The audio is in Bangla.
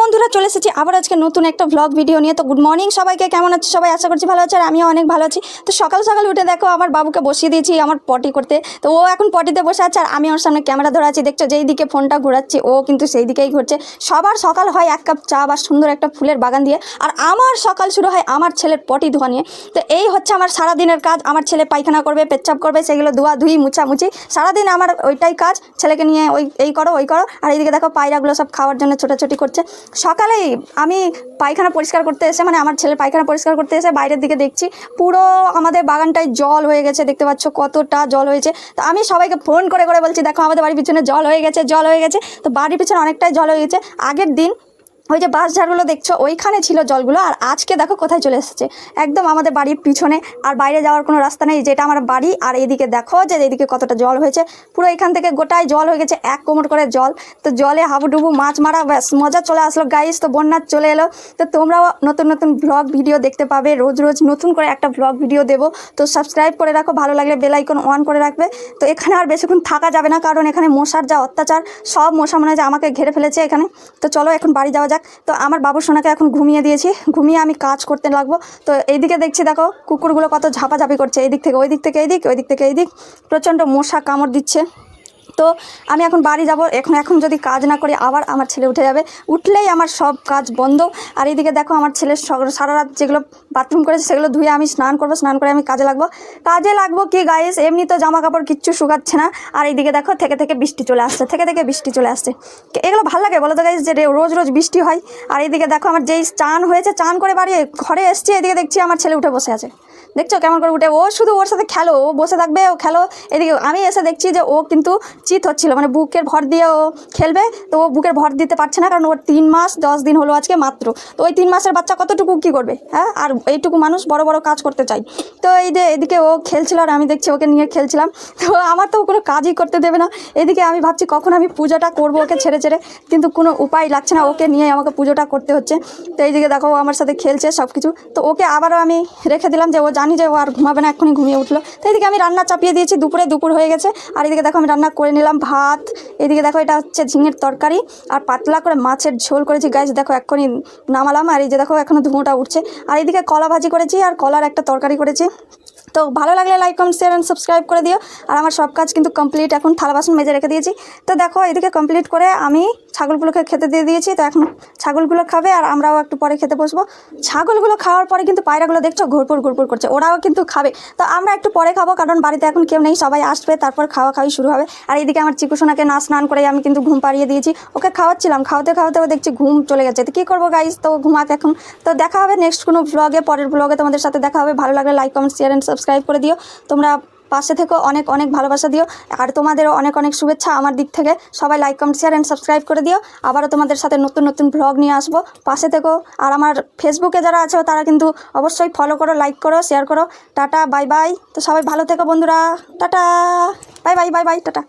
বন্ধুরা চলে এসেছি আবার আজকে নতুন একটা ভ্লগ ভিডিও নিয়ে। তো গুড মর্নিং সবাইকে, কেমন আছে সবাই? আশা করছি ভালো আছে আর আমিও অনেক ভালো আছি। তো সকাল সকাল উঠে দেখো আমার বাবুকে বসিয়ে দিয়েছি আমার পটি করতে। তো ও এখন পটিতে বসে আছে আর আমি ওর সামনে ক্যামেরা ধরে আছি। দেখছ যেই দিকে ফোনটা ঘোরাচ্ছি, ও কিন্তু সেই দিকেই ঘুরছে। সবার সকাল হয় এক কাপ চা বা সুন্দর একটা ফুলের বাগান দিয়ে। আর আমার সকাল শুরু হয় আমার ছেলের পটি ধোয়া নিয়ে। তো এই হচ্ছে আমার সারাদিনের কাজ। আমার ছেলে পায়খানা করবে, পেচ্ছাপ করবে, সেগুলো ধোয়া ধুই মুছামুছি। সারাদিন আমার ওইটাই কাজ। ছেলেকে নিয়ে ওই, এই করো, ওই করো। আর এইদিকে দেখো পায়রাগুলো সব খাওয়ার জন্য ছোটাছুটি করছে। সকালেই আমি পায়খানা পরিষ্কার করতে এসে মানে আমার ছেলে পায়খানা পরিষ্কার করতে এসে বাইরের দিকে দেখছি, পুরো আমাদের বাগানটায় জল হয়ে গেছে, দেখতে পাচ্ছ কতটা জল হয়েছে। তো আমি সবাইকে ফোন করে করে বলছি, দেখো আমাদের বাড়ির পিছনে জল হয়ে গেছে, জল হয়ে গেছে। তো বাড়ির পিছনে অনেকটাই জল হয়ে গেছে। আগের দিন ওই যে বাস ঝাড়গুলো দেখছ, ওইখানে ছিল জলগুলো আর আজকে দেখো কোথায় চলে এসেছে। একদম আমাদের বাড়ির পিছনে আর বাইরে যাওয়ার কোনো রাস্তা নেই, যেটা আমার বাড়ি আর এইদিকে দেখো যে এইদিকে কতটা জল হয়েছে। পুরো এখান থেকে গোটায় জল হয়ে গেছে, এক কোমর করে জল। তো জলে হাবুডুবু, মাছ মারা, ব্যাস, মজা চলে আসলো। গাইস তো বন্যা চলে এলো। তো তোমরাও নতুন নতুন ব্লগ ভিডিও দেখতে পাবে। রোজ রোজ নতুন করে একটা ব্লগ ভিডিও দেবো। তো সাবস্ক্রাইব করে রাখো, ভালো লাগলে বেল আইকন অন করে রাখবে। তো এখানে আর বেশিক্ষণ থাকা যাবে না, কারণ এখানে মশার যা অত্যাচার, সব মশা মনে হয় যে আমাকে ঘিরে ফেলেছে এখানে। তো চলো এখন বাড়ি যাওয়া যাক, তো আমার বাবুর সোনাকে এখন ঘুমিয়ে দিয়েছি। ঘুমিয়ে আমি কাজ করতে লাগবো। তো এইদিকে দেখছি, দেখো, কুকুরগুলো কত ঝাপাঝাপি করছে। এই দিক থেকে ওই দিক থেকে এই দিক ওই দিক থেকে এই দিক প্রচণ্ড মশা কামড় দিচ্ছে। তো আমি এখন বাড়ি যাব। এখন এখন যদি কাজ না করি, আবার আমার ছেলে উঠে যাবে। উঠলেই আমার সব কাজ বন্ধ। আর এইদিকে দেখো আমার ছেলে সগ- সারা রাত যেগুলো বাথরুম করেছে, সেগুলো ধুয়ে আমি স্নান করব, স্নান করে আমি কাজে লাগবো। কাজে লাগবো কি গাইস এমনি তো জামা কাপড় কিচ্ছু শুকাচ্ছে না। আর এইদিকে দেখো, থেকে থেকে বৃষ্টি চলে আসছে, থেকে থেকে বৃষ্টি চলে আসছে। এগুলো ভালো লাগে বলো তো গাইস যে রোজ রোজ বৃষ্টি হয়। আর এইদিকে দেখো আমার যেই চান হয়েছে, চান করে বাড়ি, ঘরে এসছি এদিকে দেখছি আমার ছেলে উঠে বসে আছে। দেখছ কেমন করে উঠে? ও শুধু ওর সাথে খেলো, ও বসে থাকবে, ও খেলো। এদিকে আমি এসে দেখছি যে ও কিন্তু চিত হচ্ছিল মানে বুকের ভর দিয়ে ও খেলবে। তো ও বুকের ভর দিতে পারছে না, কারণ ওর তিন মাস, দশ দিন হলো আজকে মাত্র। তো ওই তিন মাসের বাচ্চা কতটুকু কী করবে হ্যাঁ? আর এইটুকু মানুষ বড় বড় কাজ করতে চাই তো এই যে এদিকে ও খেলছিল আর আমি দেখছি ওকে নিয়ে খেলছিলাম। তো আমার তো কোনো কাজই করতে দেবে না। এদিকে আমি ভাবছি কখন আমি পুজোটা করব ওকে ছেড়ে ছেড়ে, কিন্তু কোনো উপায় লাগছে না ওকে নিয়ে আমাকে পুজোটা করতে হচ্ছে। তো এইদিকে দেখো ও আমার সাথে খেলছে সব কিছু তো ওকে আবারও আমি রেখে দিলাম যে ও জানি যে ও আর ঘুমাবে না, এক্ষুনি ঘুমিয়ে উঠল। তো এদিকে আমি রান্না চাপিয়ে দিয়েছি, দুপুরে দুপুর হয়ে গেছে। আর এদিকে দেখো আমি রান্না করে নিলাম ভাত। এদিকে দেখো এটা হচ্ছে ঝিঙের তরকারি। আর পাতলা করে মাছের ঝোল করেছি। গাছ দেখো এক্ষুনি নামালাম। আর এই যে দেখো এখনও ধুঁয়োটা উঠছে। আর এদিকে কলা ভাজি করেছি, আর কলার একটা তরকারি করেছি। তো ভালো লাগলে like comment share and subscribe করে দিও। আর আমার সব কাজ কিন্তু কমপ্লিট এখন থালা বাসন মেজে রেখে দিয়েছি। তো দেখো, এদিকে কমপ্লিট করে আমি ছাগলগুলোকে খেতে দিয়ে দিয়েছি। তো এখন ছাগলগুলো খাবে আর আমরাও একটু পরে খেতে বসবো। ছাগলগুলো খাওয়ার পরে কিন্তু পায়রাগুলো দেখছ ঘুরপুর ঘুরপুর করছে। ওরাও কিন্তু খাবে। তো আমরা একটু পরে খাব, কারণ বাড়িতে এখন কেউ নেই, সবাই আসবে, তারপর খাওয়া খাওয়াই শুরু হবে। আর এইদিকে আমার চিকুসোনাকে না স্নান করে আমি কিন্তু ঘুম পাড়িয়ে দিয়েছি। ওকে খাওয়াচ্ছিলাম, খাওয়াতে খাওয়াতে ও দেখছি ঘুম চলে গেছে। তো কী করব গাইজ তো ঘুমাক এখন। তো দেখা হবে নেক্সট কোনো ব্লগে পরের ব্লগে তোমাদের সাথে দেখা হবে। ভালো লাগলে like comment share and subscribe করে দিও। তোমরা পাশে থেকেও অনেক অনেক ভালোবাসা দিও। আর তোমাদেরও অনেক অনেক শুভেচ্ছা আমার দিক থেকে। সবাই like comment share and subscribe করে দিও। আবারও তোমাদের সাথে নতুন নতুন ব্লগ নিয়ে আসব। পাশে থেকেও আর আমার ফেসবুকে যারা আছে, তারা কিন্তু অবশ্যই ফলো করো লাইক করো শেয়ার করো। টাটা বাই বাই তো সবাই ভালো থেকো বন্ধুরা। Tata. Bye bye bye bye tata.